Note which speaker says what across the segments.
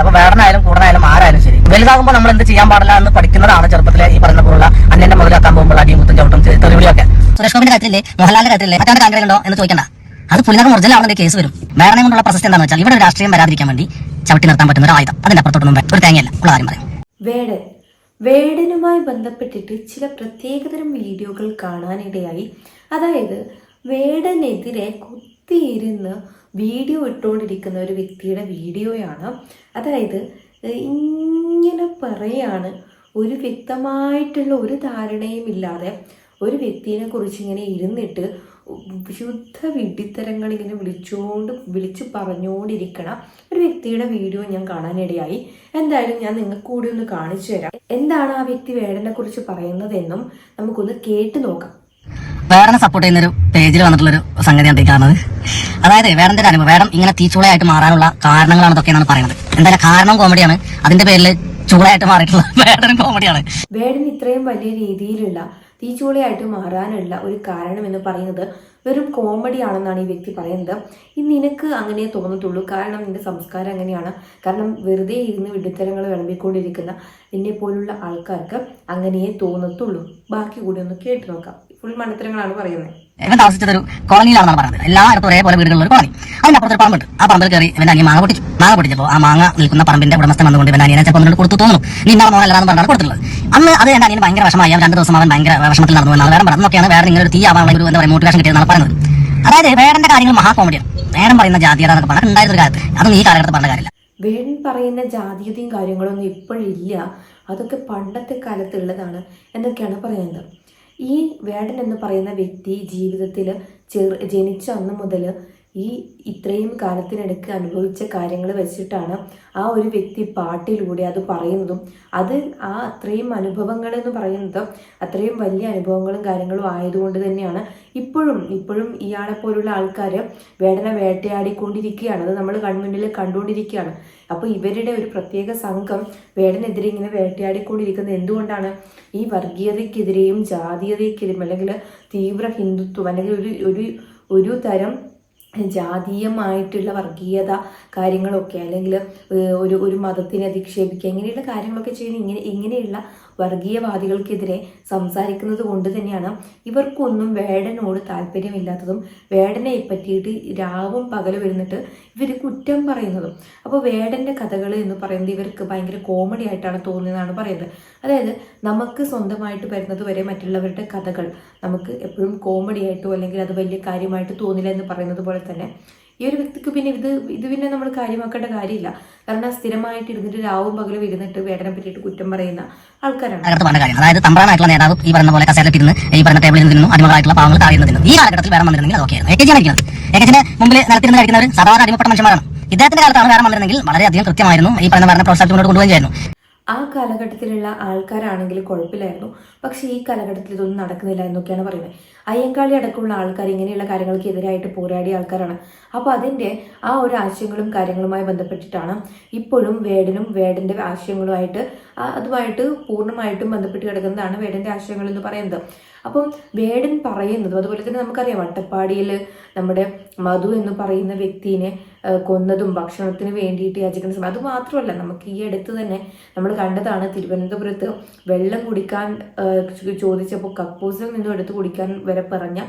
Speaker 1: അപ്പൊ വേടനായാലും കൂടനായാലും ആരായാലും ശരി. വലുതാകുമ്പോൾ നമ്മൾ എന്ത് ചെയ്യാൻ പാടില്ല എന്ന് പഠിക്കുന്നതാണ് ചെറുപ്പത്തിലെ ഈ പറഞ്ഞ പോലുള്ള അന്നെ മുതലാക്കാൻ പോകുമ്പോൾ അടിയും കുത്തും ചവിട്ടും തെളിവിളിയൊക്കെ സുരേഷ് ഗോപിന്റെ കാര്യത്തില്ലേ മോഹൻലാലിന്റെ കാര്യത്തില്ലേ മറ്റാണ്ട് കാങ്കരയുണ്ടോ എന്ന് ചോദിക്കണ്ട. അത് പുലിനകം ഒറിജിനൽ കേസ് വരും. വേടനെ കൊണ്ടുള്ള പ്രശസ്തി എന്താണെന്ന് വെച്ചാൽ ഇവിടെ ഒരു രാഷ്ട്രീയം വരാതിരിക്കാൻ വേണ്ടി ചവിട്ടി നിർത്താൻ പറ്റുന്ന ഒരു ആയുധം. അതിന്റെ അപ്പുറത്തോട്ടൊന്നും വേ- ഒരു തേങ്ങയല്ല. ഉള്ള കാര്യം പറയും.
Speaker 2: വേട്. വേടനുമായി ബന്ധപ്പെട്ടിട്ട് ചില പ്രത്യേകതരം വീഡിയോകൾ കാണാനിടയായി. അതായത് വേടനെതിരെ കുത്തിയിരുന്ന് വീഡിയോ ഇട്ടുകൊണ്ടിരിക്കുന്ന ഒരു വ്യക്തിയുടെ വീഡിയോയാണ്. അതായത് ഇങ്ങനെ പറയാണ്. ഒരു വ്യക്തമായിട്ടുള്ള ഒരു ധാരണയും ഇല്ലാതെ ഒരു വ്യക്തിയെ കുറിച്ച് ഇങ്ങനെ ഇരുന്നിട്ട് ശുദ്ധ വിഡിത്തരങ്ങൾ ഇങ്ങനെ വിളിച്ചുകൊണ്ട് വിളിച്ച് പറഞ്ഞുകൊണ്ടിരിക്കണ ഒരു വ്യക്തിയുടെ വീഡിയോ ഞാൻ കാണാനിടയായി. എന്തായാലും ഞാൻ നിങ്ങൾക്ക് കൂടി ഒന്ന് കാണിച്ചു തരാം. എന്താണ് ആ വ്യക്തി വേടനെ കുറിച്ച് പറയുന്നതെന്നും നമുക്കൊന്ന് കേട്ടു നോക്കാം.
Speaker 1: വേടനെ സപ്പോർട്ട് ചെയ്യുന്ന ഒരു പേജിൽ വന്നിട്ടുള്ള ഒരു സംഗതിയാണ് ഈ കാണുന്നത്. അതായത് വേറെ ഒരു അനുഭവം? വേടം ഇങ്ങനെ തീച്ചൂളയായിട്ട് മാറാനുള്ള കാരണങ്ങളാണ് ഇതൊക്കെയാണ് പറയുന്നത്. എന്തായാലും കാരണം കോമഡിയാണ് അതിന്റെ പേരിൽ ചൂളയായിട്ട് മാറിയിട്ടുള്ള വേടനും കോമഡിയാണ്
Speaker 2: വേടൻ ഇത്രയും വലിയ രീതിയിലുള്ള തീച്ചൂളയായിട്ട് മാറാനുള്ള ഒരു കാരണം എന്ന് പറയുന്നത് വെറും കോമഡി ആണെന്നാണ് ഈ വ്യക്തി പറയുന്നത്. ഈ നിനക്ക് അങ്ങനെ തോന്നത്തുള്ളൂ. കാരണം നിന്റെ സംസ്കാരം അങ്ങനെയാണ്. കാരണം വെറുതെ ഇരുന്ന് വിഡിത്തരങ്ങൾ വിളമ്പിക്കൊണ്ടിരിക്കുന്ന എന്നെ പോലുള്ള ആൾക്കാർക്ക് അങ്ങനെയേ തോന്നത്തുള്ളൂ. ബാക്കി കൂടി ഒന്ന് കേട്ടു നോക്കാം. ഫുൾ മണ്ടത്തരങ്ങളാണ് പറയുന്നത്
Speaker 1: ഇവൻ താമസിച്ചത് ഒരു കോളനിയിലാണെന്നാണ് പറയുന്നത് എല്ലായിടത്തും ഒരേപോലെ വീടുകളിൽ ഒരു കോളനി. അതിന്റെ അപ്പുറത്ത് ഒരു പറമ്പുണ്ട് ആ പറമ്പിൽ കയറി ഇവന്റെ അനിയൻ മാങ്ങ പൊട്ടിച്ചു. മാങ്ങ പൊട്ടിച്ചപ്പോൾ ആ മാങ്ങ നിൽക്കുന്ന പറമ്പിന്റെ ഉടമസ്ഥൻ വന്നുകൊണ്ട് ഇവന്റെ അനിയനെ ചിലപ്പോൾ ഒന്നുകൂടി കൊടുത്തു തോന്നുന്നു നീ ഇന്നാളെ മോനല്ലാന്ന് പറഞ്ഞാണ് കൊടുത്തിട്ടുള്ളത്. അന്ന് അത് എന്റെ അനിയൻ ഭയങ്കര വിഷമായി രണ്ട് ദിവസം അവൻ ഭയങ്കര വിഷമത്തിൽ നടന്നു എന്നാണ് വേറെ പറഞ്ഞൊക്കെയാണ് വേറെ നിങ്ങൾ ഒരു തീ ആവാനുള്ള ഒരു എന്താ പറയുക മോട്ടിവേഷൻ കിട്ടിയതെന്നാണ് പറയുന്നത് അതായത് വേടന്റെ കാര്യങ്ങൾ മഹാ കോമഡിയാണ് വേടം പറയുന്ന ജാതീയത എന്നൊക്കെ പറഞ്ഞാൽ ഉണ്ടായിരുന്ന ഒരു കാലത്ത് അതൊന്നും ഈ കാലഘട്ടത്തിൽ പറഞ്ഞ കാര്യമില്ല.
Speaker 2: വേടൻ പറയുന്ന ജാതീയതയും കാര്യങ്ങളൊന്നും ഇപ്പോഴില്ല അതൊക്കെ പണ്ടത്തെ കാലത്തുള്ളതാണ്. എന്നൊക്കെയാണ് പറയുന്നത്? ഈ വേടൻ എന്ന് പറയുന്ന വ്യക്തി ജീവിതത്തിൽ ചെറു ജനിച്ച അന്ന് മുതൽ ഈ ഇത്രയും കാലത്തിനിടയ്ക്ക് അനുഭവിച്ച കാര്യങ്ങൾ വെച്ചിട്ടാണ് ആ ഒരു വ്യക്തി പാട്ടിലൂടെ അത് പറയുന്നതും. അത് ആ അത്രയും അനുഭവങ്ങൾ എന്ന് പറയുന്നത് അത്രയും വലിയ അനുഭവങ്ങളും കാര്യങ്ങളും ആയതുകൊണ്ട് തന്നെയാണ്. ഇപ്പോഴും ഇപ്പോഴും ഇയാളെ പോലുള്ള ആൾക്കാർ വേടന വേട്ടയാടിക്കൊണ്ടിരിക്കുകയാണ്. അത് നമ്മൾ കൺമുന്നിൽ കണ്ടുകൊണ്ടിരിക്കുകയാണ്. അപ്പോൾ ഇവരുടെ ഒരു പ്രത്യേക സംഘം വേടനെതിരെ ഇങ്ങനെ വേട്ടയാടിക്കൊണ്ടിരിക്കുന്നത് എന്തുകൊണ്ടാണ്? ഈ വർഗീയതയ്ക്കെതിരെയും ജാതീയതയ്ക്കെതിരെയും അല്ലെങ്കിൽ തീവ്ര ഹിന്ദുത്വം അല്ലെങ്കിൽ ഒരു ഒരു ഒരു തരം ജാതീയമായിട്ടുള്ള വർഗീയത കാര്യങ്ങളൊക്കെ അല്ലെങ്കിൽ ഒരു ഒരു മതത്തിനെ അധിക്ഷേപിക്കുക ഇങ്ങനെയുള്ള കാര്യങ്ങളൊക്കെ ചെയ്യുന്ന ഇങ്ങനെ ഇങ്ങനെയുള്ള വർഗീയവാദികൾക്കെതിരെ സംസാരിക്കുന്നത് കൊണ്ട് തന്നെയാണ് ഇവർക്കൊന്നും വേടനോട് താല്പര്യമില്ലാത്തതും വേടനെ പറ്റിയിട്ട് രാവും പകലും ഇരുന്നിട്ട് ഇവർ കുറ്റം പറയുന്നതും. അപ്പോൾ വേടന്റെ കഥകൾ എന്ന് പറയുന്നത് ഇവർക്ക് ഭയങ്കര കോമഡി ആയിട്ടാണ് തോന്നിയതെന്നാണ് പറയുന്നത്. അതായത് നമുക്ക് സ്വന്തമായിട്ട് വരുന്നത് വരെ മറ്റുള്ളവരുടെ കഥകൾ നമുക്ക് എപ്പോഴും കോമഡി ആയിട്ടോ അല്ലെങ്കിൽ അത് വലിയ കാര്യമായിട്ട് തോന്നില്ല എന്ന് പറയുന്നത് പോലെ തന്നെ. ഈ ഒരു വ്യക്തിക്ക് പിന്നെ ഇത് ഇത് പിന്നെ നമ്മൾ കാര്യമാക്കേണ്ട കാര്യമില്ല. കാരണം സ്ഥിരമായിട്ട് ഇരുന്നിട്ട് രാവും പകലും ഇരുന്നിട്ട് വേദന പറ്റിയിട്ട് കുറ്റം പറയുന്ന ആൾക്കാരാണ്.
Speaker 1: പറഞ്ഞ അതായത് നേതാവ് ഈ പറയുന്ന പോലെ കസേരയിൽ ഇരുന്ന് ഈ പറയുന്ന അടിമകളായിട്ടുള്ള പാവങ്ങൾ ഈ വേറെ വന്നിരുന്നെങ്കിൽ അതൊക്കെയായിരുന്നു എ കെ ജിയാണ് ഇരിക്കുന്നത്. സാധാരണ ഇദ്ദേഹത്തിന്റെ കാലത്താണ് വേറെ വന്നിരുന്നെങ്കിൽ വളരെയധികം കൃത്യമായിരുന്നു ഈ പറയുന്ന ഭരണ പ്രോത്സാഹനത്തിനോട് കൊണ്ടുപോകുകയായിരുന്നു
Speaker 2: ആ കാലഘട്ടത്തിലുള്ള ആൾക്കാരാണെങ്കിൽ കുഴപ്പമില്ലായിരുന്നു. പക്ഷേ ഈ കാലഘട്ടത്തിൽ ഇതൊന്നും നടക്കുന്നില്ല എന്നൊക്കെയാണ് പറയുന്നത്. അയ്യങ്കാളി അടക്കമുള്ള ആൾക്കാർ ഇങ്ങനെയുള്ള കാര്യങ്ങൾക്ക് എതിരായിട്ട് പോരാടിയ ആൾക്കാരാണ്. അപ്പോൾ അതിന്റെ ആ ഒരു ആശയങ്ങളും കാര്യങ്ങളുമായി ബന്ധപ്പെട്ടിട്ടാണ് ഇപ്പോഴും വേടനും വേടന്റെ ആശയങ്ങളുമായിട്ട് അതുമായിട്ട് പൂർണമായിട്ടും ബന്ധപ്പെട്ട് കിടക്കുന്നതാണ് വേടന്റെ ആശയങ്ങൾ എന്ന് പറയുന്നത്. അപ്പം വേടൻ പറയുന്നതും അതുപോലെ തന്നെ നമുക്കറിയാം വട്ടപ്പാടിയിൽ നമ്മുടെ മധു എന്ന് പറയുന്ന വ്യക്തിനെ കൊന്നതും ഭക്ഷണത്തിന് വേണ്ടിയിട്ട് യാചിക്കുന്ന സമയം. അത് മാത്രമല്ല നമുക്ക് ഈ അടുത്ത് തന്നെ നമ്മൾ കണ്ടതാണ് തിരുവനന്തപുരത്ത് വെള്ളം കുടിക്കാൻ ചോദിച്ചപ്പോൾ കക്കൂസിൽ നിന്നും എടുത്ത് കുടിക്കാൻ വരെ പറഞ്ഞ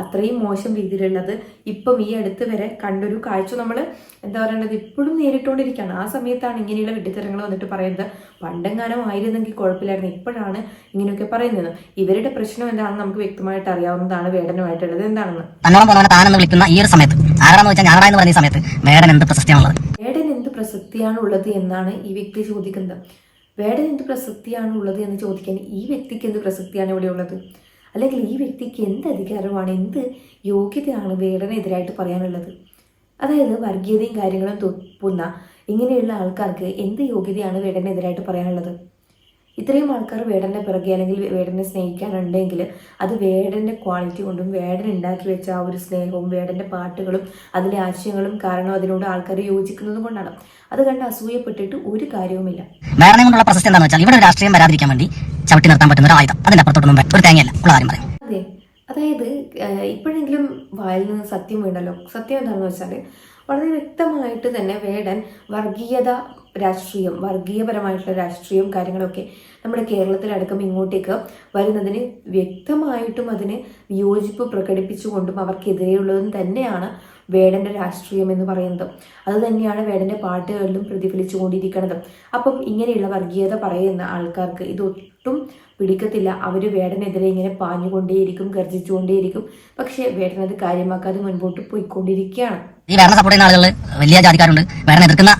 Speaker 2: അത്രയും മോശം രീതിയിലുള്ളത്. ഇപ്പം ഈ അടുത്ത് വരെ കണ്ടൊരു കാഴ്ച നമ്മൾ എന്താ പറയേണ്ടത് ഇപ്പോഴും നേരിട്ടുകൊണ്ടിരിക്കുകയാണ് ആ സമയത്താണ് ഇങ്ങനെയുള്ള വിഡ്ഢിത്തരങ്ങൾ വന്നിട്ട് പറയുന്നത്. പണ്ടെങ്ങാനും ആയിരുന്നെങ്കിൽ കുഴപ്പമില്ലായിരുന്നു. ഇപ്പോഴാണ് ഇങ്ങനെയൊക്കെ പറയുന്നത്. ഇവരുടെ പ്രശ്നം എന്താണെന്ന് നമുക്ക് വ്യക്തമായിട്ട് അറിയാവുന്നതാണ് വേടനുമായിട്ടുള്ളത് എന്താണെന്ന്.
Speaker 1: താനെന്ന് വിളിക്കുന്ന ഈ ഒരു സമയത്ത്. വെച്ചാൽ എന്ന് പറഞ്ഞ സമയത്ത് വേടൻ എന്ത് പ്രസക്തിയാണുള്ളത്?
Speaker 2: വേടൻ എന്ത് പ്രസക്തിയാണ് ഉള്ളത് എന്നാണ് ഈ വ്യക്തി ചോദിക്കുന്നത്. വേടൻ എന്ത് പ്രസക്തിയാണ് ഉള്ളത് എന്ന് ചോദിക്കാൻ ഈ വ്യക്തിക്ക് എന്ത് പ്രസക്തിയാണ് ഇവിടെ ഉള്ളത്? അല്ലെങ്കിൽ ഈ വ്യക്തിക്ക് എന്ത് അധികാരമാണ് എന്ത് യോഗ്യതയാണ് വേടനെതിരായിട്ട് പറയാനുള്ളത്? അതായത് വർഗീയതയും കാര്യങ്ങളും തൊപ്പുന്ന ഇങ്ങനെയുള്ള ആൾക്കാർക്ക് എന്ത് യോഗ്യതയാണ് വേടനെതിരായിട്ട് പറയാനുള്ളത്? ഇത്രയും ആൾക്കാർ വേടന്റെ പിറകെ അല്ലെങ്കിൽ വേടനെ സ്നേഹിക്കാനുണ്ടെങ്കിൽ അത് വേടന്റെ ക്വാളിറ്റി കൊണ്ടും വേടൻ ഉണ്ടാക്കി വെച്ച ആ ഒരു സ്നേഹവും വേടന്റെ പാട്ടുകളും അതിലെ ആശയങ്ങളും കാരണം അതിനോട് ആൾക്കാർ യോജിക്കുന്നത് കൊണ്ടാണ്. അത് കണ്ട് അസൂയപ്പെട്ടിട്ട് ഒരു കാര്യവുമില്ല.
Speaker 1: വേടനെ കൊണ്ടുള്ള പ്രശസ്തി എന്താണെന്ന് വെച്ചാൽ ഇവിടെ രാഷ്ട്രീയം വരാതിരിക്കാൻ വേണ്ടി ചവിട്ടി നിർത്താൻ പറ്റുന്ന ഒരു ആയുധം. അതിന്റെ ഒരു തേങ്ങയല്ല. ഉള്ള കാര്യം പറയും.
Speaker 2: അതെ. അതായത് ഇപ്പോഴെങ്കിലും വായിൽ നിന്ന് സത്യം വേണ്ടല്ലോ സത്യം എന്താണെന്ന് വെച്ചാൽ വളരെ വ്യക്തമായിട്ട് തന്നെ വേടൻ വർഗീയത രാഷ്ട്രീയം വർഗീയപരമായിട്ടുള്ള രാഷ്ട്രീയം കാര്യങ്ങളൊക്കെ നമ്മുടെ കേരളത്തിലടക്കം ഇങ്ങോട്ടേക്ക് വരുന്നതിന് വ്യക്തമായിട്ടും അതിന് വിയോജിപ്പ് പ്രകടിപ്പിച്ചുകൊണ്ടും അവർക്കെതിരെയുള്ളതും തന്നെയാണ് വേടന്റെ രാഷ്ട്രീയം എന്ന് പറയുന്നത്. അത് തന്നെയാണ് വേടന്റെ പാട്ടുകളിലും പ്രതിഫലിച്ചു കൊണ്ടിരിക്കുന്നത് അപ്പം ഇങ്ങനെയുള്ള വർഗീയത പറയുന്ന ആൾക്കാർക്ക് ഇതൊട്ടും പിടിക്കത്തില്ല. അവർ വേടനെതിരെ ഇങ്ങനെ പാഞ്ഞുകൊണ്ടേയിരിക്കും ഗർജിച്ചുകൊണ്ടേയിരിക്കും. പക്ഷേ വേടനത് കാര്യമാക്കാതെ മുൻപോട്ട് പോയിക്കൊണ്ടിരിക്കുകയാണ്.
Speaker 1: ഈ വേറെ സപ്പോർട്ട് ചെയ്യുന്ന ആളുകൾ വലിയ ജാതിക്കാരുണ്ട്. വേറെ എതിർക്കുന്ന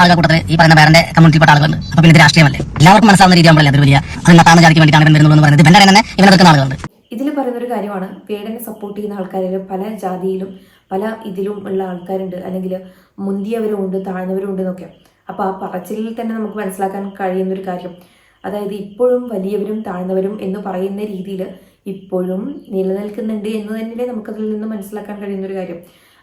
Speaker 1: ആളുകൾ കൂട്ടത്തിൽ ഈ പറയുന്ന വേറെ കമ്മ്യൂണിറ്റിപ്പെട്ട ആളുകളുണ്ട്. അപ്പൊ പിന്നെ ഇത് രാഷ്ട്രീയമല്ലേ? എല്ലാവർക്കും മനസ്സിലാവുന്ന രീതി ആകുമ്പോഴല്ലേ അതൊരു വലിയ അത് നട്ടാന്ന ജാതിക്ക് വേണ്ടിയിട്ടാണ് ഇവൻ വരുന്നുള്ളൂ എന്ന് പറയുന്നത് ഇവന്റെ തന്നെ എതിർക്കുന്ന ആളുകളുണ്ട്.
Speaker 2: ഇതിൽ പറയുന്ന ഒരു കാര്യമാണ് പേടനെ സപ്പോർട്ട് ചെയ്യുന്ന ആൾക്കാരിൽ പല ജാതിയിലും പല ഇതിലും ഉള്ള ആൾക്കാരുണ്ട്. അല്ലെങ്കിൽ മുന്തിയവരും ഉണ്ട് താഴ്ന്നവരും ഉണ്ട് എന്നൊക്കെ. അപ്പോൾ ആ പറച്ചിലിൽ തന്നെ നമുക്ക് മനസ്സിലാക്കാൻ കഴിയുന്ന ഒരു കാര്യം. അതായത് ഇപ്പോഴും വലിയവരും താഴ്ന്നവരും എന്ന് പറയുന്ന രീതിയിൽ ഇപ്പോഴും നിലനിൽക്കുന്നുണ്ട് എന്ന് തന്നെ നമുക്കതിൽ നിന്ന് മനസ്സിലാക്കാൻ കഴിയുന്ന ഒരു കാര്യം.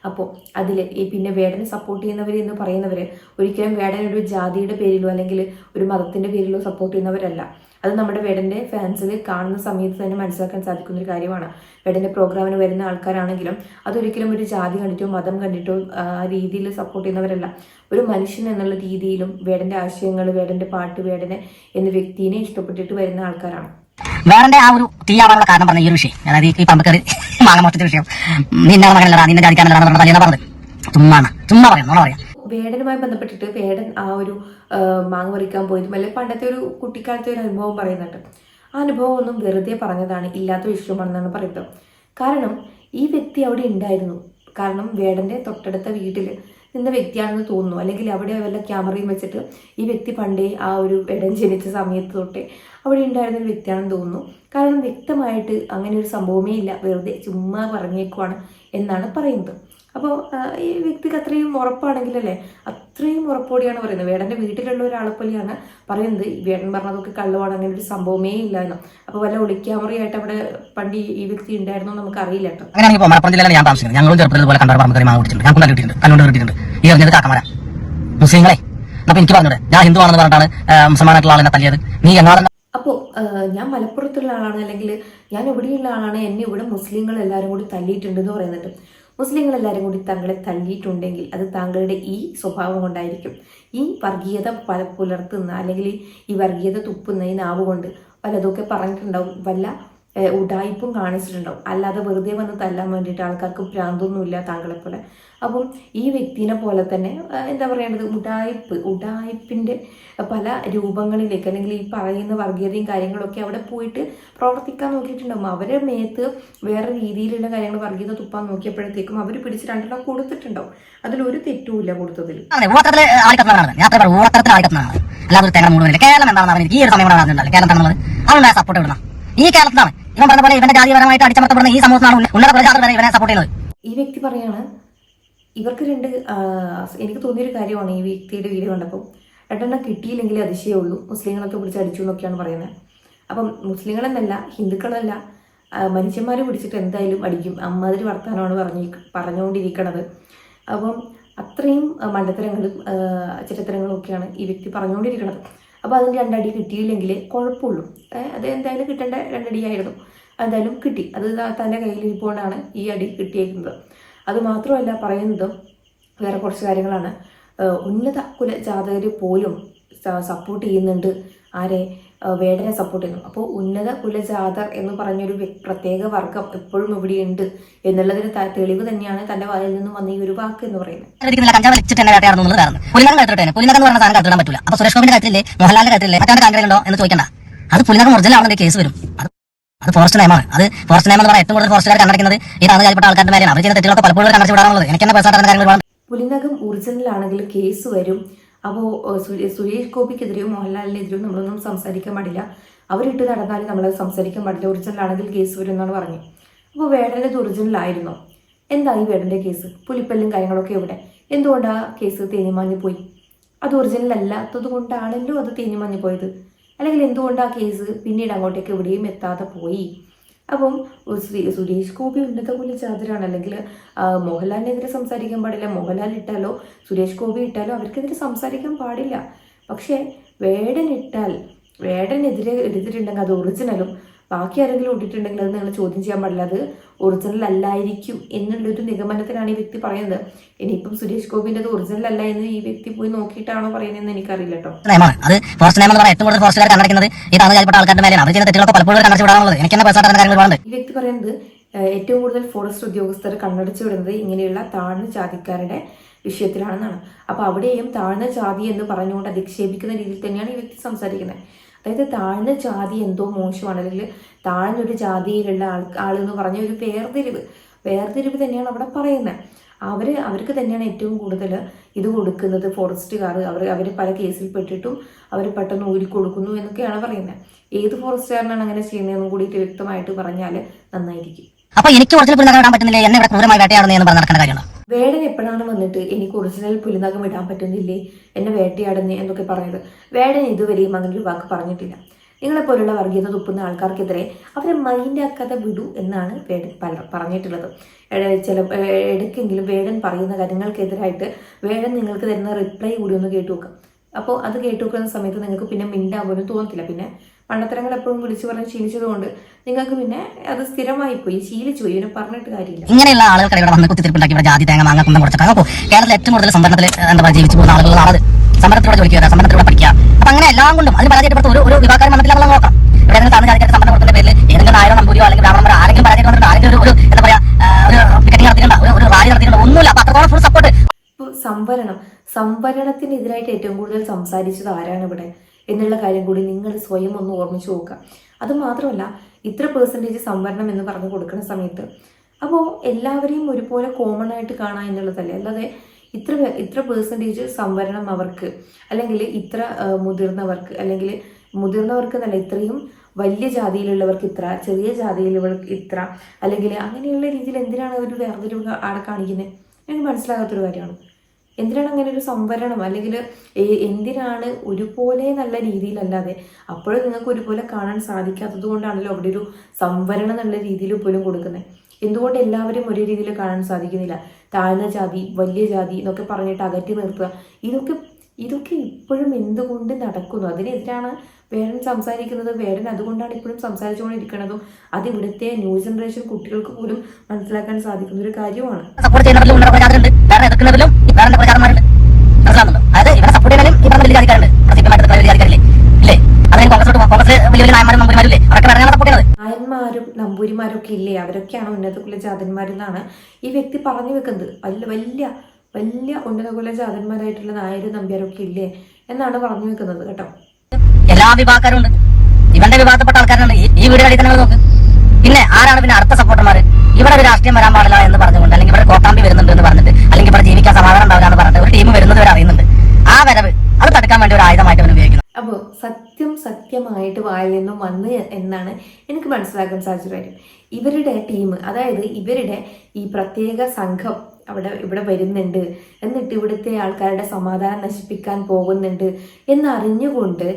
Speaker 2: അപ്പോൾ അതിൽ ഈ പിന്നെ വേടനെ സപ്പോർട്ട് ചെയ്യുന്നവർ എന്ന് പറയുന്നവർ ഒരിക്കലും വേടൻ ഒരു ജാതിയുടെ പേരിലോ അല്ലെങ്കിൽ ഒരു മതത്തിന്റെ പേരിലോ സപ്പോർട്ട് ചെയ്യുന്നവരല്ല. അത് നമ്മുടെ വേടന്റെ ഫാൻസിൽ കാണുന്ന സമയത്ത് തന്നെ മനസ്സിലാക്കാൻ സാധിക്കുന്ന ഒരു കാര്യമാണ്. വേടന്റെ പ്രോഗ്രാമിന് വരുന്ന ആൾക്കാരാണെങ്കിലും അതൊരിക്കലും ഒരു ജാതി കണ്ടിട്ടോ മതം കണ്ടിട്ടോ ആ രീതിയിൽ സപ്പോർട്ട് ചെയ്യുന്നവരല്ല. ഒരു മനുഷ്യൻ എന്നുള്ള രീതിയിലും വേടന്റെ ആശയങ്ങൾ വേടന്റെ പാട്ട് വേടനെ എന്ന വ്യക്തിനെ ഇഷ്ടപ്പെട്ടിട്ട് വരുന്ന ആൾക്കാരാണ്.
Speaker 1: വേറെ ആ ഒരു തീയാവാനുള്ള കാരണം പറഞ്ഞ ഈ ഒരു വിഷയം? അതായത് ഈ പമ്പക്കറി മാങ്ങ മോഷ്ടത്തെ വിഷയം. നിന്നെ മകനല്ലടാ നിന്നെ ജാതിക്കാനല്ലടാ എന്ന് പറഞ്ഞ പറഞ്ഞത്. ചുമ്മാണ് ചുമ്മാ പറയാം നമ്മളെ പറയാം.
Speaker 2: വേടനുമായി ബന്ധപ്പെട്ടിട്ട് വേടൻ ആ ഒരു മാങ്ങ പറിക്കാൻ പോയതും അല്ലെങ്കിൽ പണ്ടത്തെ ഒരു കുട്ടിക്കാലത്തെ ഒരു അനുഭവം പറയുന്നുണ്ട്. ആ അനുഭവം ഒന്നും വെറുതെ പറഞ്ഞതാണ് ഇല്ലാത്ത വിഷയമാണെന്നാണ് പറയുന്നത്. കാരണം ഈ വ്യക്തി അവിടെ ഉണ്ടായിരുന്നു. കാരണം വേടന്റെ തൊട്ടടുത്ത വീട്ടിൽ നിന്ന വ്യക്തിയാണെന്ന് തോന്നുന്നു. അല്ലെങ്കിൽ അവിടെ വല്ല ക്യാമറയും വെച്ചിട്ട് ഈ വ്യക്തി പണ്ടേ ആ ഒരു വേടൻ ജനിച്ച സമയത്ത് തൊട്ടേ അവിടെ ഉണ്ടായിരുന്ന ഒരു വ്യക്തിയാണെന്ന് തോന്നുന്നു. കാരണം വ്യക്തമായിട്ട് അങ്ങനെ ഒരു സംഭവമേ ഇല്ല. വെറുതെ ചുമ്മാ പറഞ്ഞേക്കുവാണ് എന്നാണ് പറയുന്നത്. അപ്പോൾ ഈ വ്യക്തിക്ക് അത്രയും ഉറപ്പാണെങ്കിലല്ലേ അത്രയും ഉറപ്പോടെയാണ് പറയുന്നത്. വേടന്റെ വീട്ടിലുള്ള ഒരാളെ പോലെയാണ് പറയുന്നത്. ഈ വേടൻ പറഞ്ഞതൊക്കെ കള്ളുവാണ് അങ്ങനെ ഒരു സംഭവമേ ഇല്ല എന്നും. അപ്പോൾ വല്ല ഒളിക്യാമറയായിട്ട് അവിടെ പണ്ട് ഈ- വ്യക്തി ഉണ്ടായിരുന്നു നമുക്ക് അറിയില്ല കേട്ടോ.
Speaker 1: അങ്ങനെയാണെങ്കിൽ ഇപ്പോൾ മലപ്പുറം ജില്ലയിലാണ് ഞാൻ താമസിക്കുന്നത്? ഞങ്ങളും ചെറുപ്പത്തിൽ പോലെ കണ്ടവർ പമ്പക്കറി മാങ്ങ കുടിച്ചിട്ടുണ്ട്. ഞാൻ കുണ്ടൽ കിട്ടിയിട്ടുണ്ട്. കല്ലുകൊണ്ട് കിട്ടിയിട്ടുണ്ട്. ഈ അറിഞ്ഞത് കാക്കമര? മുസ്ലിങ്ങളെ? അപ്പൊ എനിക്ക് പറഞ്ഞത് ഞാൻ ഹിന്ദു ആണെന്ന് പറഞ്ഞിട്ടാണ് മുസൽമാനായിട്ടുള്ള ആളിനെ തല്ലിയത്. നീ എങ്ങാതെ
Speaker 2: അപ്പോൾ ഞാൻ മലപ്പുറത്തുള്ള ആളാണ് അല്ലെങ്കിൽ ഞാൻ എവിടെയുള്ള ആളാണ് എന്നെ ഇവിടെ മുസ്ലിങ്ങൾ എല്ലാവരും കൂടി തല്ലിയിട്ടുണ്ട് എന്ന് പറയുന്നുണ്ട്. മുസ്ലിങ്ങൾ എല്ലാവരും കൂടി താങ്കളെ തള്ളിയിട്ടുണ്ടെങ്കിൽ അത് താങ്കളുടെ ഈ സ്വഭാവം കൊണ്ടായിരിക്കും. ഈ വർഗീയത പല പുലർത്തുന്ന അല്ലെങ്കിൽ ഈ വർഗീയത തുപ്പുന്ന ഈ നാവ് കൊണ്ട് വല്ലതൊക്കെ പറഞ്ഞിട്ടുണ്ടാവും. വല്ല ഉഡായിപ്പും കാണിച്ചിട്ടുണ്ടാവും. അല്ലാതെ വെറുതെ വന്ന് തല്ലാൻ വേണ്ടിയിട്ട് ആൾക്കാർക്ക് ഭ്രാന്തൊന്നുമില്ല താങ്കളെപ്പോലെ. അപ്പം ഈ വ്യക്തിനെ പോലെ തന്നെ എന്താ പറയേണ്ടത്? ഉടായ്പ് ഉടായ്പിന്റെ പല രൂപങ്ങളിലേക്ക് അല്ലെങ്കിൽ ഈ പറയുന്ന വർഗീയതയും കാര്യങ്ങളൊക്കെ അവിടെ പോയിട്ട് പ്രവർത്തിക്കാൻ നോക്കിയിട്ടുണ്ടാവും. അവരെ മേത്ത് വേറെ രീതിയിലുള്ള കാര്യങ്ങൾ വർഗീയത തുപ്പാൻ നോക്കിയപ്പോഴത്തേക്കും അവർ പിടിച്ച് രണ്ടെണ്ണം കൊടുത്തിട്ടുണ്ടാവും. അതിലൊരു തെറ്റുമില്ല കൊടുത്തതിൽ.
Speaker 1: കേരളം എന്താണെന്ന് കേരളം സപ്പോർട്ട് ഈ കേരളത്തിലാണ് ഇവൻ പറഞ്ഞ പോലെ ഇവന്റെ ജാതിപരമായിട്ട് അടിച്ചമർത്തപ്പെടുന്ന ഈ സമൂഹത്തിനാണ് ഉന്ന- ഉന്നത വരെ ഇവനെ സപ്പോർട്ട് ചെയ്യുന്നത്
Speaker 2: ഈ വ്യക്തി പറയാണ് ഇവർക്ക് രണ്ട് എനിക്ക് തോന്നിയൊരു കാര്യമാണ് ഈ വ്യക്തിയുടെ വീഡിയോ കണ്ടപ്പോൾ. രണ്ടെണ്ണം കിട്ടിയില്ലെങ്കിലേ അതിശയമുള്ളൂ മുസ്ലിങ്ങളൊക്കെ പിടിച്ച് അടിച്ചു എന്നൊക്കെയാണ് പറയുന്നത്. അപ്പം മുസ്ലിങ്ങളെന്നല്ല ഹിന്ദുക്കളല്ല മനുഷ്യന്മാരെ പിടിച്ചിട്ട് എന്തായാലും അടിക്കും. അമ്മാതിരി വർത്തമാനമാണ് പറഞ്ഞു പറഞ്ഞുകൊണ്ടിരിക്കണത്. അപ്പം അത്രയും മണ്ടത്തരങ്ങളും ചിറ്റത്തരങ്ങളും ഒക്കെയാണ് ഈ വ്യക്തി പറഞ്ഞുകൊണ്ടിരിക്കുന്നത് അപ്പോൾ അതിന് രണ്ടടി കിട്ടിയില്ലെങ്കിൽ കുഴപ്പമുള്ളൂ. അത് എന്തായാലും കിട്ടേണ്ട രണ്ടടിയായിരുന്നു. എന്തായാലും കിട്ടി. അത് തന്റെ കയ്യിലിരിപ്പോണ്ടാണ് ഈ അടി കിട്ടിയേക്കുന്നത്. അതുമാത്രമല്ല പറയുന്നത് വേറെ കുറച്ച് കാര്യങ്ങളാണ്. ഉന്നത കുല പോലും സപ്പോർട്ട് ചെയ്യുന്നുണ്ട്. ആരെ? വേടനെ സപ്പോർട്ട് ചെയ്യുന്നു. അപ്പോൾ ഉന്നത കുലജാതർ എന്ന് പറഞ്ഞൊരു പ്രത്യേക വർഗം എപ്പോഴും ഇവിടെയുണ്ട് എന്നുള്ളതിന് തെളിവ് തന്നെയാണ് തന്റെ വായിൽ നിന്നും വന്ന ഈ ഒരു വാക്ക് എന്ന് പറയുന്നത്.
Speaker 1: കഞ്ചാവ് വെച്ചിട്ട് തന്നെ കാരണം പുലിനകം കഴുത്തിട്ടേ പുലിനകം എന്ന് പറഞ്ഞ സാധനം പറ്റില്ല അപ്പോൾ സുരേഷ് ഗോപിന്റെ കാര്യത്തില്ലേ മോഹൻലാലിന്റെ മറ്റാണ്ട് എന്ന് ചോദിക്കണ്ട. അത് പുലിനകം ഒറിജിനൽ ആണെങ്കിൽ കേസ് വരും. അത് അത് ഫോറസ്റ്റ് നിയമമാണ് അത് ഫോറസ്റ്റ് നിയമം എന്ന് പറഞ്ഞാൽ ഏറ്റവും കൂടുതൽ ഫോറസ്റ്റുകാർ കണ്ടിരിക്കുന്നത് ഈ താഴ്ന്ന കാര്യപ്പെട്ട ആൾക്കാരുടെ മേലെയാണ്. അവർ ചെയ്യുന്ന തെറ്റുകളൊക്കെ പലപ്പോഴും കണ്ടിച്ചു വിടാറുള്ളത്. എനിക്ക് തന്നെ പേഴ്സണായിട്ട് കാര്യങ്ങൾ
Speaker 2: പുലിനകം ഒറിജിനൽ ആണെങ്കിൽ കേസ് വരും. അപ്പോൾ സുരേഷ് ഗോപിക്കെതിരെയോ മോഹൻലാലിനെതിരെയോ നമ്മളൊന്നും സംസാരിക്കാൻ പാടില്ല. അവരിട്ട് നടന്നാലും നമ്മൾ സംസാരിക്കാൻ പാടില്ല. ഒറിജിനൽ ആണെങ്കിൽ കേസ് വരും എന്നാണ് പറഞ്ഞത് അപ്പോൾ വേടന്റെ ഒറിജിനൽ എന്താ എന്തായി വേടന്റെ കേസ്? പുലിപ്പല്ലും കാര്യങ്ങളൊക്കെ എവിടെ? എന്തുകൊണ്ടാണ് കേസ് തേഞ്ഞുമാഞ്ഞു പോയി? അത് ഒറിജിനൽ അല്ലാത്തത് കൊണ്ടാണല്ലോ അത് തേഞ്ഞുമാഞ്ഞു പോയത്. അല്ലെങ്കിൽ എന്തുകൊണ്ടാണ് കേസ് പിന്നീട് അങ്ങോട്ടേക്ക് എവിടെയും എത്താതെ പോയി? അപ്പം ശ്രീ സുരേഷ് ഗോപി ഉന്നത കുലജാതരാണ് അല്ലെങ്കിൽ മോഹൻലാലിനെതിരെ സംസാരിക്കാൻ പാടില്ല. മോഹൻലാൽ ഇട്ടാലോ സുരേഷ് ഗോപി ഇട്ടാലോ അവർക്കെതിരെ സംസാരിക്കാൻ പാടില്ല. പക്ഷേ വേടൻ ഇട്ടാൽ വേടനെതിരെ എടുത്തിട്ടുണ്ടെങ്കിൽ അത് ഒറിജിനലും ബാക്കി ആരെങ്കിലും ഇട്ടിട്ടുണ്ടെങ്കിൽ അത് നിങ്ങൾ ചോദ്യം ചെയ്യാൻ പാടില്ല. അത് ഒറിജിനൽ അല്ലായിരിക്കും എന്നുള്ളൊരു നിഗമനത്തിലാണ് ഈ വ്യക്തി പറയുന്നത്. ഇനിയിപ്പം സുരേഷ് ഗോപിന്റെ അത് ഒറിജിനൽ അല്ല എന്ന് ഈ വ്യക്തി പോയി നോക്കിയിട്ടാണോ പറയുന്നതെന്ന് എനിക്കറിയില്ല കേട്ടോ
Speaker 1: നിയമമാണ് അത് ഫോറസ്റ്റ് നിയമം എന്ന് പറഞ്ഞാൽ ഏറ്റവും കൂടുതൽ ഫോറസ്റ്റുകാർ ഈ താഴ്ന്ന ജാതിപ്പെട്ട ആൾക്കാരുടെ മേലെയാണ്. അവർ ചെയ്യുന്ന തെറ്റുകളൊക്കെ പലപ്പോഴും എനിക്ക് തന്നെ കാര്യങ്ങൾ
Speaker 2: ഈ വ്യക്തി പറയുന്നത് ഏറ്റവും കൂടുതൽ ഫോറസ്റ്റ് ഉദ്യോഗസ്ഥർ കണ്ണടച്ചു വിടുന്നത് ഇങ്ങനെയുള്ള താഴ്ന്ന ജാതിക്കാരുടെ വിഷയത്തിലാണെന്നാണ്. അപ്പൊ അവിടെയും താഴ്ന്ന ജാതി എന്ന് പറഞ്ഞുകൊണ്ട് അധിക്ഷേപിക്കുന്ന രീതിയിൽ തന്നെയാണ് ഈ വ്യക്തി സംസാരിക്കുന്നത്. അതായത് താഴ്ന്ന ജാതി എന്തോ മോശമാണ്. അല്ലെങ്കിൽ താഴ്ന്നൊരു ജാതിയിലുള്ള ആൾ എന്ന് പറഞ്ഞ ഒരു വേർതിരിവ്. വേർതിരിവ് തന്നെയാണ് അവിടെ പറയുന്നത്. അവർ അവർക്ക് തന്നെയാണ് ഏറ്റവും കൂടുതൽ ഇത് കൊടുക്കുന്നത് ഫോറസ്റ്റുകാർ. അവർ അവർ പല കേസിൽ പെട്ടിട്ടും അവർ പെട്ടെന്ന് ഊരി കൊടുക്കുന്നു എന്നൊക്കെയാണ് പറയുന്നത്. ഏത് ഫോറസ്റ്റുകാരനാണ് അങ്ങനെ ചെയ്യുന്നതെന്നും കൂടിയിട്ട് വ്യക്തമായിട്ട് പറഞ്ഞാൽ നന്നായിരിക്കും.
Speaker 1: അപ്പൊ എനിക്ക് പുലിനകം പറ്റുന്നില്ല? എന്നെ ഇവിടെ ക്രൂരമായി വേട്ടയാടുന്നു എന്ന് പറഞ്ഞ നടക്കുന്ന കാര്യമാണ്
Speaker 2: വേടൻ എപ്പോഴാണ് വന്നിട്ട് എനിക്ക് ഒറിജിനൽ പുലിനകം ഇടാൻ പറ്റുന്നില്ലേ? എന്നെ വേട്ടയാടുന്നേ എന്നൊക്കെ പറയുന്നത്. വേടൻ ഇതുവരെയും അങ്ങനെ ഒരു വാക്ക് പറഞ്ഞിട്ടില്ല. നിങ്ങളെപ്പോലുള്ള വർഗീയത തുപ്പുന്ന ആൾക്കാർക്കെതിരെ അവരെ മൈൻഡാക്കാതെ വിടൂ എന്നാണ് വേടൻ പല പറഞ്ഞിട്ടുള്ളത്. ചില ഇടയ്ക്കെങ്കിലും വേടൻ പറയുന്ന കാര്യങ്ങൾക്കെതിരായിട്ട് വേടൻ നിങ്ങൾക്ക് തരുന്ന റിപ്ലൈ കൂടി ഒന്ന് കേട്ടു നോക്കാം. അപ്പോൾ അത് കേട്ടു നോക്കുന്ന സമയത്ത് നിങ്ങൾക്ക് പിന്നെ മിണ്ടാൻ പോലും തോന്നത്തില്ല. പിന്നെ പണ്ടത്തരങ്ങൾ എപ്പോഴും വിളിച്ചു പറഞ്ഞ് ശീലിച്ചതുകൊണ്ട് നിങ്ങൾക്ക് പിന്നെ അത് സ്ഥിരമായി പോയി ശീലിച്ചു പോയി ഇവനെ പറഞ്ഞിട്ട് കാര്യമില്ല.
Speaker 1: ഇങ്ങനെയുള്ള ആളുകൾ ഇവിടെ വന്ന് കുത്തിത്തിരിപ്പുണ്ടാക്കി ഇവിടെ ജാതി തേങ്ങ മാങ്ങ കുന്നം കൊടുത്തൊക്കെ കേരളത്തിൽ ഏറ്റവും കൂടുതൽ സംഭരണത്തിൽ എന്താ പറയുക ജീവിച്ചു പോകുന്ന ആളുകളാണ് സംഭരണത്തിലൂടെ ജോലിക്ക് സംഭരണത്തിലൂടെ പഠിക്കുക. അപ്പൊ അങ്ങനെ എല്ലാം കൊണ്ടും അതിന് പരാജയപ്പെടുത്ത ഒരു ഒരു വിഭാഗം വന്നിട്ടില്ല നമ്മൾ നോക്കാം. ഇവിടെ നിന്ന് താഴ്ന്ന ജാതിക്കാർ സംഭരണം കൊടുക്കുന്ന പേരിൽ ഏതെങ്കിലും നായരോ നമ്പൂരിയോ അല്ലെങ്കിൽ ബ്രാഹ്മണർ ആരെങ്കിലും പരാജയം വന്നിട്ട് ആരെങ്കിലും ഒരു ഒരു എന്താ പറയാ ഒരു പിക്കറ്റിംഗ് നടത്തിയിട്ടുണ്ടോ? ഒരു റാലി നടത്തിയിട്ടുണ്ടോ? ഒന്നുമില്ല. അപ്പൊ അത്രത്തോളം ഫുൾ സപ്പോർട്ട്
Speaker 2: സംവരണം. സംവരണത്തിനെതിരായിട്ട് ഏറ്റവും കൂടുതൽ സംസാരിച്ചത് ആരാണ് ഇവിടെ? എന്നുള്ള കാര്യം കൂടി നിങ്ങൾ സ്വയം ഒന്ന് ഓർമ്മിച്ച് നോക്കുക. അതുമാത്രമല്ല ഇത്ര പേഴ്സന്റേജ് സംവരണം എന്ന് പറഞ്ഞു കൊടുക്കുന്ന സമയത്ത് അപ്പോൾ എല്ലാവരെയും ഒരുപോലെ കോമൺ ആയിട്ട് കാണാം എന്നുള്ളതല്ലേ? അല്ലാതെ ഇത്ര ഇത്ര പേഴ്സന്റേജ് സംവരണം അവർക്ക് അല്ലെങ്കിൽ ഇത്ര മുതിർന്നവർക്ക് അല്ലെങ്കിൽ മുതിർന്നവർക്ക് എന്നല്ല ഇത്രയും വലിയ ജാതിയിലുള്ളവർക്ക് ഇത്ര ചെറിയ ജാതിയിലുള്ളവർക്ക് ഇത്ര അല്ലെങ്കിൽ അങ്ങനെയുള്ള രീതിയിൽ എന്തിനാണ് ഒരു വേർതിരിവ് ആടെ കാണിക്കുന്നത് എനിക്ക് മനസ്സിലാകാത്തൊരു കാര്യമാണ്. എന്തിനാണ് അങ്ങനെ ഒരു സംവരണം? അല്ലെങ്കിൽ എന്തിനാണ് ഒരുപോലെ നല്ല രീതിയിലല്ലാതെ അപ്പോഴും നിങ്ങൾക്ക് ഒരുപോലെ കാണാൻ സാധിക്കാത്തത് കൊണ്ടാണല്ലോ അവിടെ ഒരു സംവരണം എന്നുള്ള രീതിയിൽ പോലും കൊടുക്കുന്നത്. എന്തുകൊണ്ട് എല്ലാവരും ഒരേ രീതിയിൽ കാണാൻ സാധിക്കുന്നില്ല? താഴ്ന്ന ജാതി വലിയ ജാതി എന്നൊക്കെ പറഞ്ഞിട്ട് അകറ്റി നിർത്തുക. ഇതൊക്കെ ഇതൊക്കെ ഇപ്പോഴും എന്തുകൊണ്ട് നടക്കുന്നു? അതിനെതിരാണ് വേടൻ സംസാരിക്കുന്നത്. വേടൻ അതുകൊണ്ടാണ് ഇപ്പോഴും സംസാരിച്ചുകൊണ്ടിരിക്കുന്നതും അത് ഇവിടുത്തെ ന്യൂ ജനറേഷൻ കുട്ടികൾക്ക് പോലും മനസ്സിലാക്കാൻ സാധിക്കുന്ന ഒരു കാര്യമാണ്.
Speaker 1: സപ്പോർട്ട് പ്രചാരമുണ്ട് വേറെ എതിർക്കുന്നവരിലും വേറെ പ്രചാരന്മാരുണ്ട് മനസ്സിലാകുന്നുണ്ടോ അതായത് ഇവിടെ സപ്പോർട്ട് ചെയ്യാനും ഈ പറഞ്ഞ വലിയ അധികാരമുണ്ട് പ്രസിദ്ധമായിട്ട് വലിയ അധികാരില്ലേ ഇല്ലേ? അതായത് കോൺഗ്രസ് കോൺഗ്രസ് വലിയ വലിയ നായന്മാരും നമ്പൂരിമാരില്ലേ അവരൊക്കെ വേറെ സപ്പോർട്ട് ചെയ്യുന്നത്
Speaker 2: നായന്മാരും നമ്പൂരിമാരും ഒക്കെ ഇല്ലേ? അവരൊക്കെയാണ് ഉന്നത കുല ജാതന്മാരെന്നാണ് ഈ വ്യക്തി പറഞ്ഞു വെക്കുന്നത്. വലിയ വലിയ വലിയ ഉന്നത കുല ജാതന്മാരായിട്ടുള്ള നായരും നമ്പ്യാരൊക്കെ ഇല്ലേ? എന്നാണ് പറഞ്ഞു വെക്കുന്നത് കേട്ടോ.
Speaker 1: എല്ലാ വിഭാഗക്കാരും ഉണ്ട്. ഇവന്റെ വിഭാഗത്തിൽപ്പെട്ട ആൾക്കാരുണ്ട് ഈ- ഈ വീട് കളി തന്നെ നോക്ക്. പിന്നെ ആരാണ് പിന്നെ അടുത്ത സപ്പോർട്ടർമാർ ഇവിടെ ഒരു രാഷ്ട്രീയം വരാൻ പാടില്ല എന്ന് പറഞ്ഞുകൊണ്ട് അല്ലെങ്കിൽ ഇവിടെ കോട്ടാമ്പി വരുന്നുണ്ട് എന്ന് പറഞ്ഞിട്ട് അല്ലെങ്കിൽ ഇവിടെ ജീവിക്കാൻ സമാധാനം ഉണ്ടാവില്ല എന്ന് പറഞ്ഞിട്ട് ഒരു ടീം വരുന്നത് വരെ അറിയുന്നുണ്ട്. ആ വരവ് അത് തടുക്കാൻ വേണ്ടി ഒരു ആയുധമായിട്ട് അവർ ഉപയോഗിക്കുന്നു.
Speaker 2: അപ്പോൾ സത്യം സത്യമായിട്ട് വായിൽ നിന്നും വന്ന് എന്നാണ് എനിക്ക് മനസ്സിലാക്കാൻ സാധിച്ചു ഇവരുടെ ടീം അതായത് ഇവരുടെ ഈ പ്രത്യേക സംഘം അവിടെ ഇവിടെ വരുന്നുണ്ട്. എന്നിട്ട് ഇവിടുത്തെ ആൾക്കാരുടെ സമാധാനം നശിപ്പിക്കാൻ പോകുന്നുണ്ട് എന്നറിഞ്ഞുകൊണ്ട്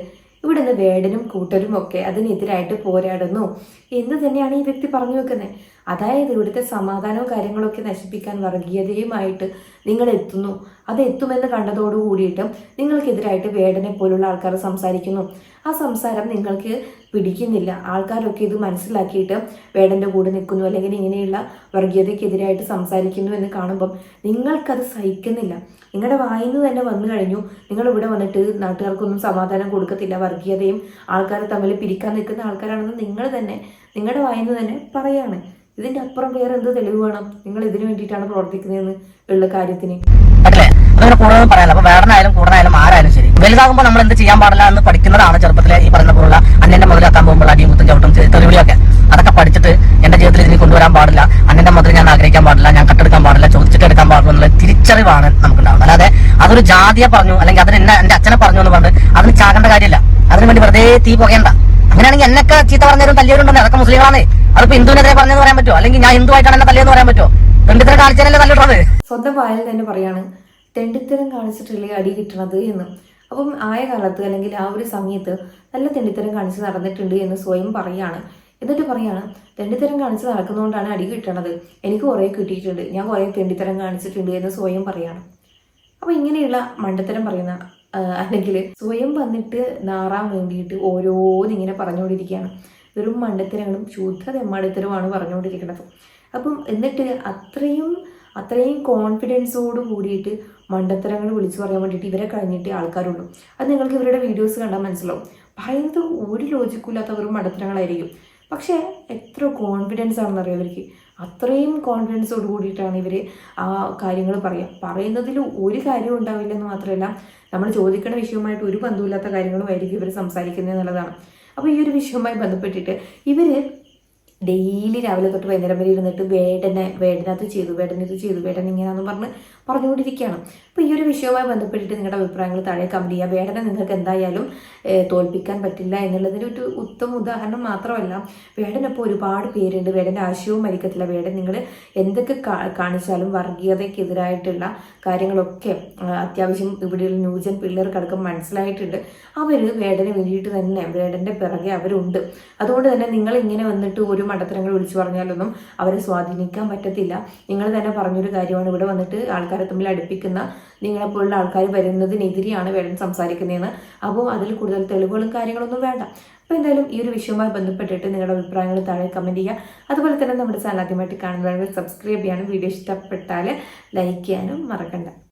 Speaker 2: ഇവിടുന്ന് വേടനും കൂട്ടരും ഒക്കെ അതിനെതിരായിട്ട് പോരാടുന്നു. എന്ന് തന്നെയാണ് ഈ വ്യക്തി പറഞ്ഞു വെക്കുന്നത്. അതായത് ഇവിടുത്തെ സമാധാനവും കാര്യങ്ങളൊക്കെ നശിപ്പിക്കാൻ വർഗീയതയുമായിട്ട് നിങ്ങൾ എത്തുന്നു. അത് എത്തുമെന്ന് കണ്ടതോടു കൂടിയിട്ടും നിങ്ങൾക്കെതിരായിട്ട് വേടനെ പോലുള്ള ആൾക്കാർ സംസാരിക്കുന്നു. ആ സംസാരം നിങ്ങൾക്ക് പിടിക്കുന്നില്ല. ആൾക്കാരൊക്കെ ഇത് മനസ്സിലാക്കിയിട്ട് വേടന്റെ കൂടെ നിൽക്കുന്നു അല്ലെങ്കിൽ ഇങ്ങനെയുള്ള വർഗീയതയ്ക്കെതിരായിട്ട് സംസാരിക്കുന്നു എന്ന് കാണുമ്പം നിങ്ങൾക്കത് സഹിക്കുന്നില്ല. നിങ്ങളുടെ വായിൽ നിന്ന് തന്നെ വന്നു കഴിഞ്ഞു. നിങ്ങൾ ഇവിടെ വന്നിട്ട് നാട്ടുകാർക്കൊന്നും സമാധാനം കൊടുക്കത്തില്ല. വർഗീയതയും ആൾക്കാരെ തമ്മിൽ പിരിക്കാൻ നിൽക്കുന്ന ആൾക്കാരാണെന്ന് നിങ്ങൾ തന്നെ നിങ്ങളുടെ വായിൽ നിന്ന് തന്നെ പറയാണ്. ഇതിന്റെ അപ്പുറം വേറെ എന്ത് തെളിവ് വേണം? നിങ്ങൾ ഇതിനു വേണ്ടിയിട്ടാണ് പ്രവർത്തിക്കുന്നതെന്ന് ഉള്ള കാര്യത്തിന്.
Speaker 1: പറ്റില്ലേ അങ്ങനെ കൂടുതൽ പറയാനില്ല അപ്പൊ വേടനായാലും കൂടനായാലും ആരായാലും ശരി. വലുതാകുമ്പോൾ നമ്മൾ എന്ത് ചെയ്യാൻ പാടില്ല എന്ന് പഠിക്കുന്നതാണ് ചെറുപ്പത്തിലെ ഈ പറഞ്ഞ പോലുള്ള അന്യന്റെ മുതലാക്കാൻ പോകുമ്പോൾ അടിയും കുത്തും ചവിട്ടും തെറിവിളിയൊക്കെ. അതൊക്കെ പഠിച്ചിട്ട് എന്റെ ജീവിതത്തിൽ ഇതിന് കൊണ്ടുവരാൻ പാടില്ല. അന്നെന്റെ മുതൽ ഞാൻ ആഗ്രഹിക്കാൻ പാടില്ല. ഞാൻ കട്ടെടുക്കാൻ പാടില്ല. ചോദിച്ചിട്ട് എടുക്കാൻ പാടില്ല എന്നുള്ള തിരിച്ചറിവാണ് നമുക്കുണ്ടാവുന്നത്. അല്ലാതെ അതൊരു ജാതിയെ പറഞ്ഞു അല്ലെങ്കിൽ അതിന് എന്നെ എന്റെ അച്ഛനെ പറഞ്ഞു എന്ന് പറഞ്ഞ് അതിന് ചാകേണ്ട കാര്യമില്ല. അതിനു വേണ്ടി വെറുതെ തീ പോകേണ്ട അങ്ങനെയാണെങ്കിൽ എന്നൊക്കെ ചീത്ത പറഞ്ഞവരും തല്ലിയവരുണ്ടെന്ന് അതൊക്കെ മുസ്ലിങ്ങളാണ് അതിപ്പോ ഹിന്ദുവിനെതിരെ പറഞ്ഞെന്ന് പറയാൻ പറ്റുമോ? അല്ലെങ്കിൽ ഞാൻ ഹിന്ദു ആയിട്ടാണ് എന്നെ തല്ലിയെന്ന് പറയാൻ പറ്റുമോ? രണ്ടിത്ര കാണിച്ചാലല്ലേ തല്ലിട്ടുള്ളത്
Speaker 2: സ്വന്തം വായിൽ തന്നെ പറയാണ് തെണ്ടിത്തരം കാണിച്ചിട്ടല്ലേ അടി കിട്ടണത് എന്ന്. അപ്പം ആയ കാലത്ത് അല്ലെങ്കിൽ ആ ഒരു സമയത്ത് നല്ല തെണ്ടിത്തരം കാണിച്ച് നടന്നിട്ടുണ്ട് എന്ന് സ്വയം പറയാണ്. എന്നിട്ട് പറയാണ് തെണ്ടിത്തരം കാണിച്ച് നടക്കുന്നതുകൊണ്ടാണ് അടി കിട്ടണത്. എനിക്ക് കുറേ കിട്ടിയിട്ടുണ്ട്. ഞാൻ കുറേ തെണ്ടിത്തരം കാണിച്ചിട്ടുണ്ട് എന്ന് സ്വയം പറയാണ്. അപ്പോൾ ഇങ്ങനെയുള്ള മണ്ടത്തരം പറയുന്ന അല്ലെങ്കിൽ സ്വയം വന്നിട്ട് നാറാൻ വേണ്ടിയിട്ട് ഓരോന്നിങ്ങനെ പറഞ്ഞുകൊണ്ടിരിക്കുകയാണ്. വെറും മണ്ടത്തരങ്ങളും ശുദ്ധ തെമ്മാടിത്തരവുമാണ് പറഞ്ഞുകൊണ്ടിരിക്കുന്നത്. അപ്പം എന്നിട്ട് അത്രയും അത്രയും കോൺഫിഡൻസോട് കൂടിയിട്ട് മണ്ടത്തരങ്ങൾ വിളിച്ചു പറയാൻ വേണ്ടിയിട്ട് ഇവരെ കഴിഞ്ഞിട്ട് ആൾക്കാരുള്ളൂ. അത് നിങ്ങൾക്ക് ഇവരുടെ വീഡിയോസ് കണ്ടാൽ മനസ്സിലാവും. പറയുന്നത് ഒരു ലോജിക്കില്ലാത്ത വെറും മണ്ടത്തരങ്ങളായിരിക്കും. പക്ഷേ എത്ര കോൺഫിഡൻസ് ആണെന്നറിയാം ഇവർക്ക്? അത്രയും കോൺഫിഡൻസോട് കൂടിയിട്ടാണ് ഇവർ ആ കാര്യങ്ങൾ പറയുക പറയുന്നതിൽ ഒരു കാര്യവും ഉണ്ടാവില്ല എന്ന് മാത്രമല്ല നമ്മൾ ചോദിക്കുന്ന വിഷയവുമായിട്ട് ഒരു ബന്ധമില്ലാത്ത കാര്യങ്ങളുമായിരിക്കും ഇവർ സംസാരിക്കുന്നത് എന്നുള്ളതാണ് അപ്പോൾ ഈ ഒരു വിഷയവുമായി ബന്ധപ്പെട്ടിട്ട് ഇവർ ഡെയിലി രാവിലെ തൊട്ട് വൈകുന്നേരം വരെ ഇരുന്നിട്ട് വേടനെ വേടനത് ചെയ്തു വേടന ഇത് ചെയ്തു വേടന ഇങ്ങനെയാണെന്ന് പറഞ്ഞ് പറഞ്ഞുകൊണ്ടിരിക്കുകയാണ്. അപ്പോൾ ഈ ഒരു വിഷയവുമായി ബന്ധപ്പെട്ടിട്ട് നിങ്ങളുടെ അഭിപ്രായങ്ങൾ താഴെ കമന്റ് ചെയ്യുക. വേടനെ നിങ്ങൾക്ക് എന്തായാലും തോൽപ്പിക്കാൻ പറ്റില്ല എന്നുള്ളതിന് ഒരു ഉത്തമ ഉദാഹരണം മാത്രമല്ല. വേടനപ്പോൾ ഒരുപാട് പേരുണ്ട്. വേടന്റെ ആശയവും മരിക്കത്തില്ല വേടൻ നിങ്ങൾ എന്തൊക്കെ കാണിച്ചാലും വർഗീയതയ്ക്കെതിരായിട്ടുള്ള കാര്യങ്ങളൊക്കെ അത്യാവശ്യം ഇവിടെയുള്ള ന്യൂജൻ പിള്ളേർക്കടക്കം മനസ്സിലായിട്ടുണ്ട്. അവർ വേടന് വേണ്ടിയിട്ട് തന്നെ വേടന്റെ പിറകെ അവരുണ്ട്. അതുകൊണ്ട് തന്നെ നിങ്ങൾ ഇങ്ങനെ വന്നിട്ട് ഒരു മണ്ടത്തരങ്ങൾ വിളിച്ചു പറഞ്ഞാലൊന്നും അവരെ സ്വാധീനിക്കാൻ പറ്റത്തില്ല. നിങ്ങൾ തന്നെ പറഞ്ഞൊരു കാര്യമാണ്. ഇവിടെ വന്നിട്ട് ആൾക്കാരെ തമ്മിൽ അടുപ്പിക്കുന്ന നിങ്ങളെപ്പോലുള്ള ആൾക്കാർ വരുന്നതിനെതിരെയാണ് വേണം സംസാരിക്കുന്നതെന്ന്. അപ്പോൾ അതിൽ കൂടുതൽ തെളിവുകളും കാര്യങ്ങളൊന്നും വേണ്ട. അപ്പോൾ എന്തായാലും ഈ ഒരു വിഷയവുമായി ബന്ധപ്പെട്ടിട്ട് നിങ്ങളുടെ അഭിപ്രായങ്ങൾ താഴെ കമന്റ് ചെയ്യുക. അതുപോലെ തന്നെ നമ്മുടെ ചാനൽ ആദ്യമായിട്ട് കാണുന്നവരാണെങ്കിൽ സബ്സ്ക്രൈബ് ചെയ്യാനും വീഡിയോ ഇഷ്ടപ്പെട്ടാൽ ലൈക്ക് ചെയ്യാനും മറക്കണ്ട.